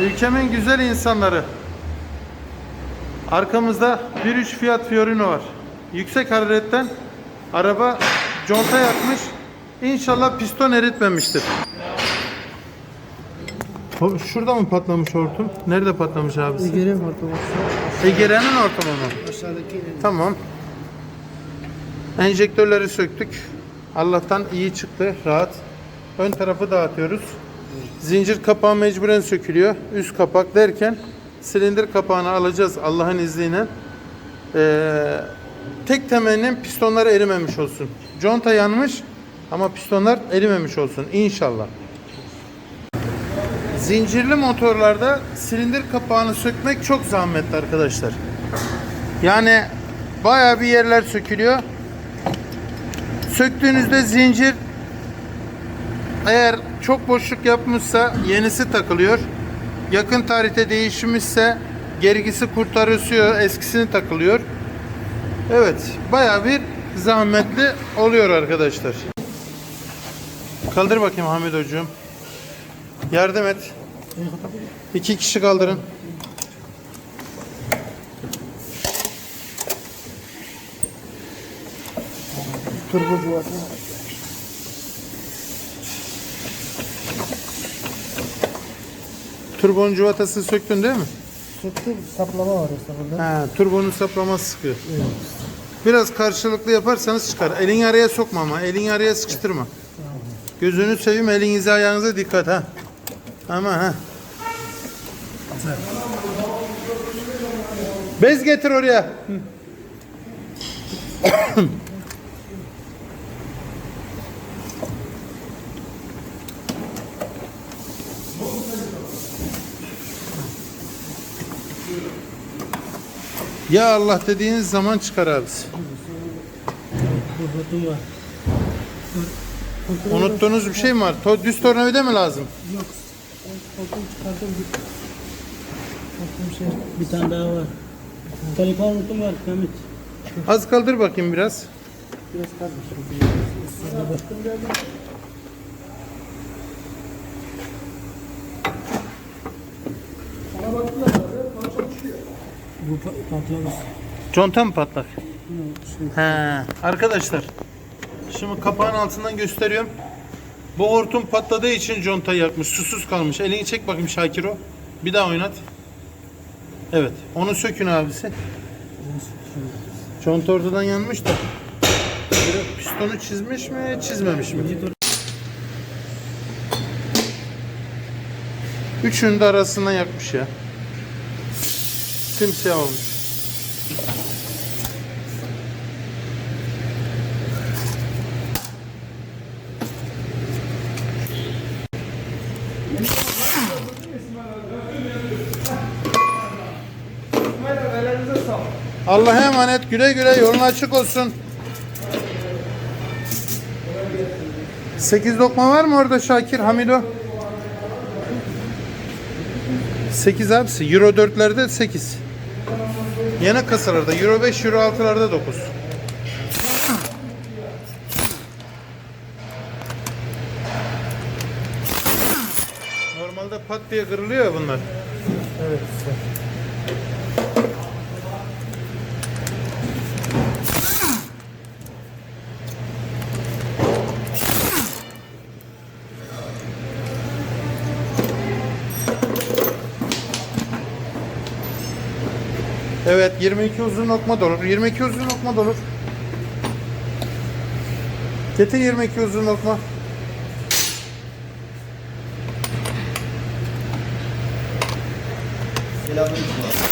Ülkemin güzel insanları. Arkamızda 1.3 Fiat Fiorino var. Yüksek hararetten araba conta yakmış. İnşallah piston eritmemiştir. Şurada mı patlamış hortum? Nerede patlamış abisi? Ege'nin ortaması. Egeren'in ortamı mı? Aşağıdaki Tamam. Enjektörleri söktük. Allah'tan iyi çıktı, rahat. Ön tarafı dağıtıyoruz. Zincir kapağı mecburen sökülüyor. Üst kapak derken silindir kapağını alacağız Allah'ın izniyle. Ee, tek temennim pistonlar erimemiş olsun. Conta yanmış ama pistonlar erimemiş olsun inşallah. Zincirli motorlarda silindir kapağını sökmek çok zahmetli arkadaşlar. Yani bayağı bir yerler sökülüyor. Söktüğünüzde zincir eğer çok boşluk yapmışsa yenisi takılıyor. Yakın tarihte değişmişse gergisi kurtarılıyor, eskisini takılıyor. Evet, bayağı bir zahmetli oluyor arkadaşlar. Kaldır bakayım Hamid hocam. Yardım et. İki kişi kaldırın. turbo cuvası. Turbonun cuvatasını söktün değil mi? Söktüm saplama var aslında burada. Ha, turbonun saplaması sıkıyor. Biraz karşılıklı yaparsanız çıkar. Elini araya sokma ama. Elini araya sıkıştırma. Gözünü seveyim elinize ayağınıza dikkat ha. Ama ha. Bez getir oraya. Ya Allah dediğiniz zaman çıkar abisi. Var. Unuttuğunuz bir şey mi var? To- düz tornavida mı lazım? Yok. Hortum çıkardım. Bir... Hortum şey. Bir tane daha var. Telefon hortum var Mehmet. Az kaldır bakayım biraz. Biraz kalmış. Bu pa- patlamış. Conta mı patlak? Şey, He. Arkadaşlar. Şimdi kapağın altından gösteriyorum. Bu hortum patladığı için conta yakmış. Susuz kalmış. Elini çek bakayım Şakiro. Bir daha oynat. Evet. Onu sökün abisi. Conta ortadan yanmış da. Pistonu çizmiş mi, çizmemiş mi? Üçünün de arasından yakmış ya. Simsiyah olmuş. Allah'a emanet güle güle yolun açık olsun. 8 lokma var mı orada Şakir Hamido? 8 abisi. Euro 4'lerde 8. Yeni kasalarda Euro 5, Euro 6'larda 9. Normalde pat diye kırılıyor ya bunlar. Evet. Evet 22 uzun lokma da olur. 22 uzun lokma da olur. Getir 22 uzun lokma. Dışarıda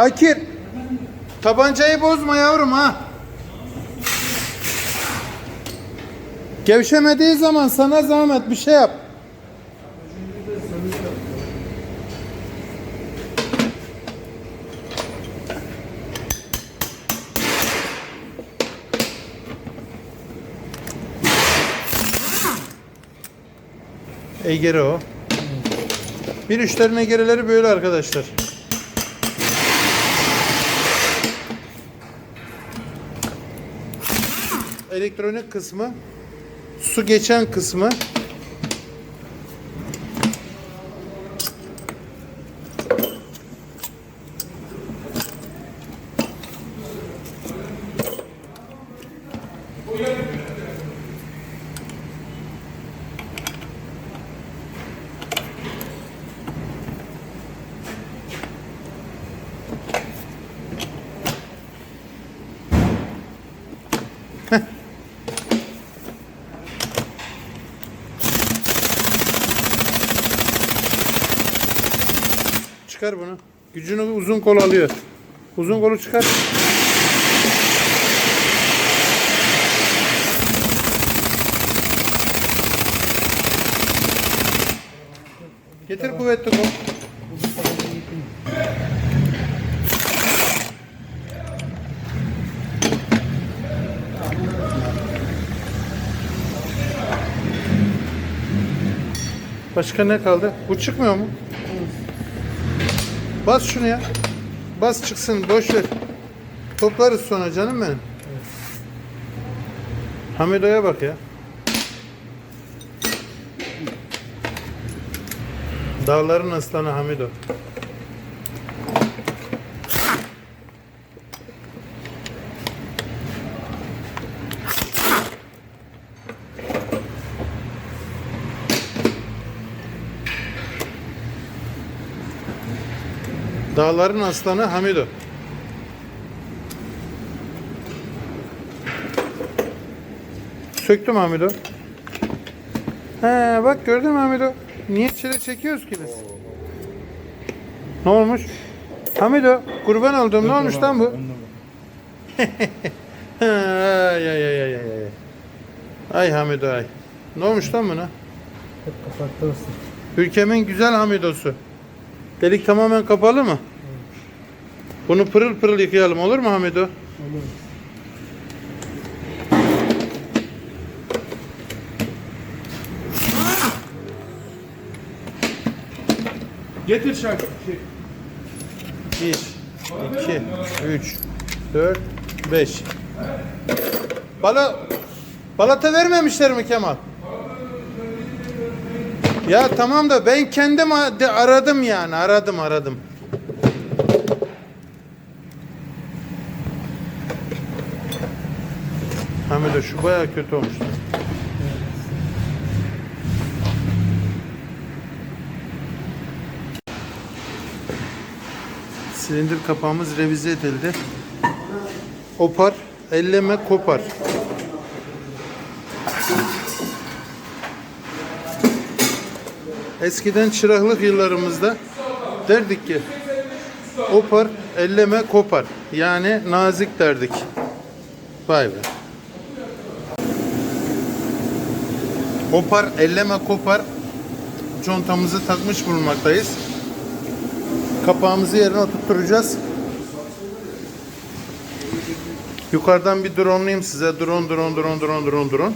Şakir. Tabancayı bozma yavrum ha. Gevşemediği zaman sana zahmet bir şey yap. Egere o. Bir üçlerin egereleri böyle arkadaşlar. Elektronik kısmı, su geçen kısmı. Çıkar bunu. Gücünü uzun kol alıyor. Uzun kolu çıkar. Getir kuvvetli kol. Başka ne kaldı? Bu çıkmıyor mu? Bas şunu ya. Bas çıksın boş ver. Toplarız sonra canım benim. Hamido'ya bak ya. Dağların aslanı Hamido. Dağların aslanı Hamido. Söktüm Hamido. He bak gördün mü Hamido? Niye çile çekiyoruz ki biz? Ne olmuş? Hamido kurban oldum ne olmuş lan bu? ay ay ay ay ay. ay. Hamido ay. Ne olmuş lan buna? Hep kapattı. Ülkemin güzel Hamidosu. Delik tamamen kapalı mı? Bunu pırıl pırıl yıkayalım olur mu Hamido? Olur. Getir şarkı. Şey, 1, 2, 3, 4, 5. Bala balata vermemişler mi Kemal? Ya tamam da ben kendim aradım yani aradım aradım. Hamide şu baya kötü olmuş. Silindir kapağımız revize edildi. Opar, elleme kopar. Eskiden çıraklık yıllarımızda derdik ki opar, elleme kopar. Yani nazik derdik. Vay be. Opar, elleme kopar. Contamızı takmış bulunmaktayız. Kapağımızı yerine oturtturacağız. Yukarıdan bir drone'layayım size. Drone, drone, drone, drone, drone, drone.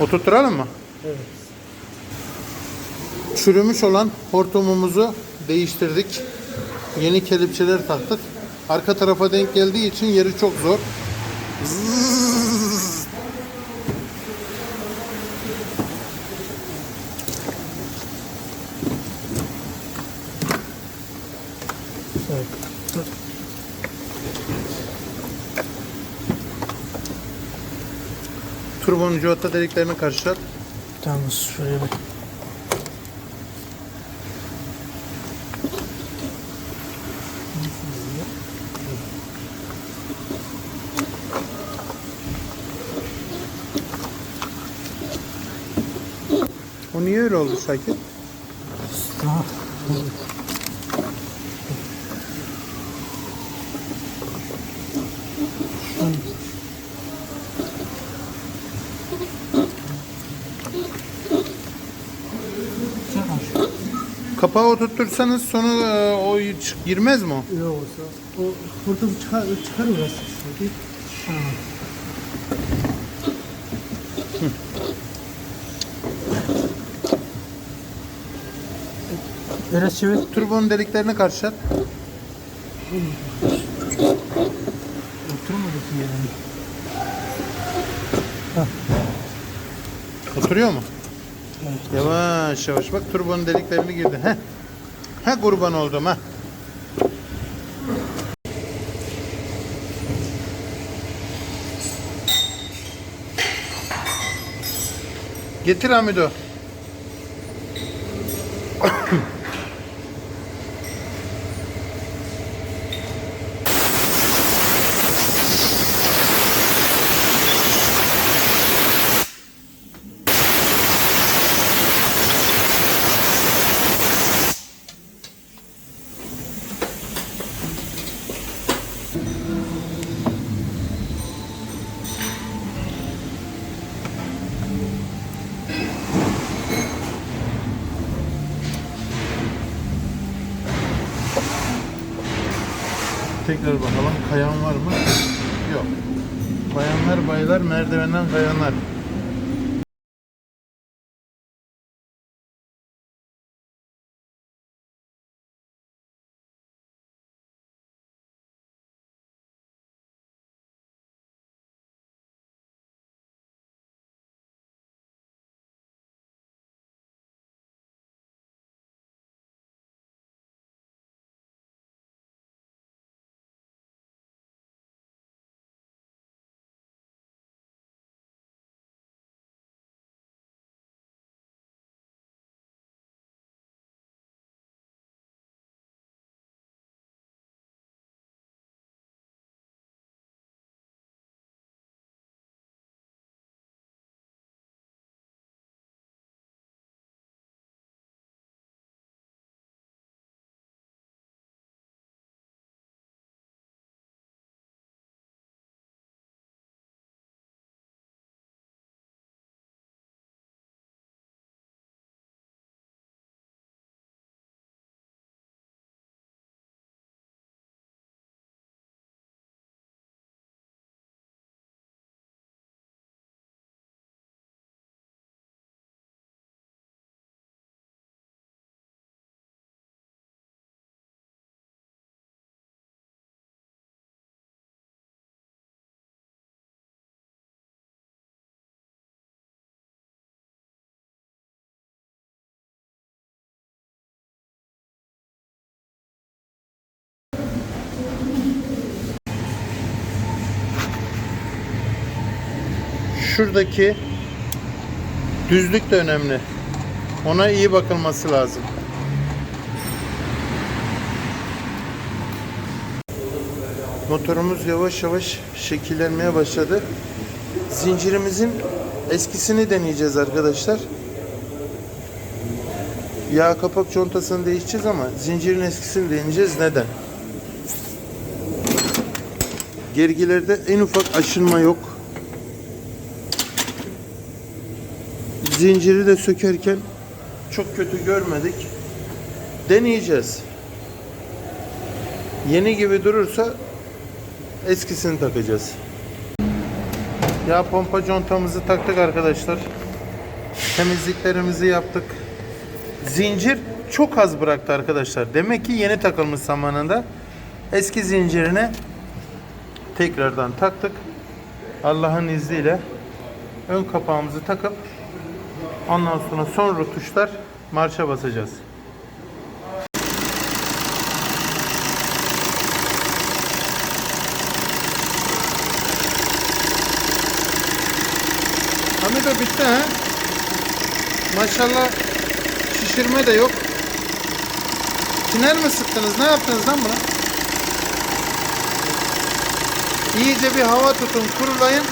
Oturtturalım mı? Evet. Çürümüş olan hortumumuzu değiştirdik. Yeni kelepçeler taktık. Arka tarafa denk geldiği için yeri çok zor. Zzzz. Evet. Turbonun civata deliklerini karşılat. Tamam şuraya bak. O niye öyle oldu Şakir? Tamam. Kapağı oturtursanız sonu e, o çık- girmez mi o? Ne olsa. O kurtum çıkar, çıkar orası. Biraz çevir. Turbonun deliklerini karşılat. Oturmadı ki yani. Oturuyor mu? Yavaş yavaş bak turbonun deliklerini girdi. Heh. Ha kurban oldum ha. Getir Hamido. Tekrar bakalım kayan var mı? Yok. Bayanlar baylar merdivenden kayanlar. Şuradaki düzlük de önemli. Ona iyi bakılması lazım. Motorumuz yavaş yavaş şekillenmeye başladı. Zincirimizin eskisini deneyeceğiz arkadaşlar. Yağ kapak contasını değişeceğiz ama zincirin eskisini deneyeceğiz. Neden? Gergilerde en ufak aşınma yok. Zinciri de sökerken çok kötü görmedik. Deneyeceğiz. Yeni gibi durursa eskisini takacağız. Yağ pompa contamızı taktık arkadaşlar. Temizliklerimizi yaptık. Zincir çok az bıraktı arkadaşlar. Demek ki yeni takılmış zamanında. Eski zincirine tekrardan taktık. Allah'ın izniyle ön kapağımızı takıp ondan sonra son rutuşlar marşa basacağız. Hamido bitti ha? Maşallah şişirme de yok. Tiner mi sıktınız? Ne yaptınız lan buna? İyice bir hava tutun, kurulayın.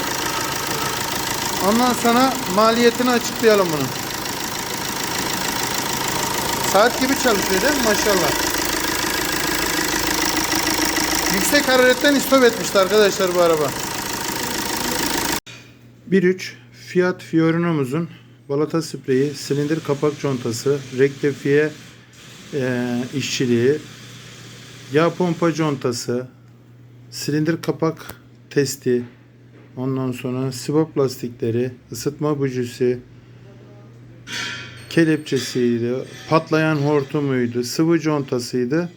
Ondan sonra maliyetini açıklayalım bunu. Saat gibi çalışıyor değil mi? Maşallah. Yüksek hararetten istop etmişti arkadaşlar bu araba. 1.3 Fiat Fiorino'muzun balata spreyi, silindir kapak contası, rektifiye e, işçiliği, yağ pompa contası, silindir kapak testi, ondan sonra sivop lastikleri, ısıtma bujisi, kelepçesiydi, patlayan hortumuydu, sıvı contasıydı.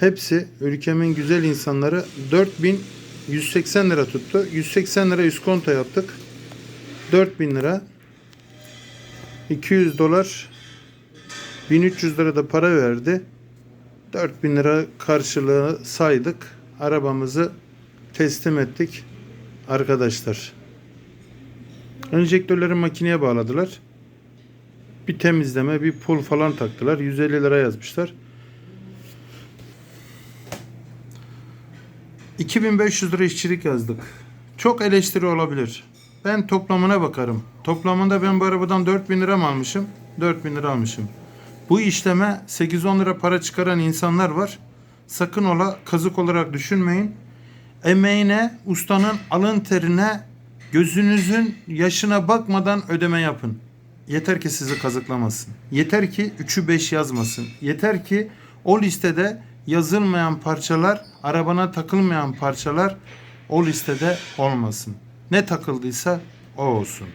Hepsi ülkemin güzel insanları 4180 lira tuttu. 180 lira iskonto yaptık. 4000 lira. 200 dolar 1300 lira da para verdi. 4000 lira karşılığı saydık. Arabamızı teslim ettik arkadaşlar. Enjektörleri makineye bağladılar. Bir temizleme, bir pul falan taktılar. 150 lira yazmışlar. 2500 lira işçilik yazdık. Çok eleştiri olabilir. Ben toplamına bakarım. Toplamında ben bu arabadan 4000 lira mı almışım? 4000 lira almışım. Bu işleme 8-10 lira para çıkaran insanlar var. Sakın ola kazık olarak düşünmeyin. Emeğine, ustanın alın terine, gözünüzün yaşına bakmadan ödeme yapın. Yeter ki sizi kazıklamasın. Yeter ki 3'ü 5 yazmasın. Yeter ki o listede yazılmayan parçalar, arabana takılmayan parçalar o listede olmasın. Ne takıldıysa o olsun.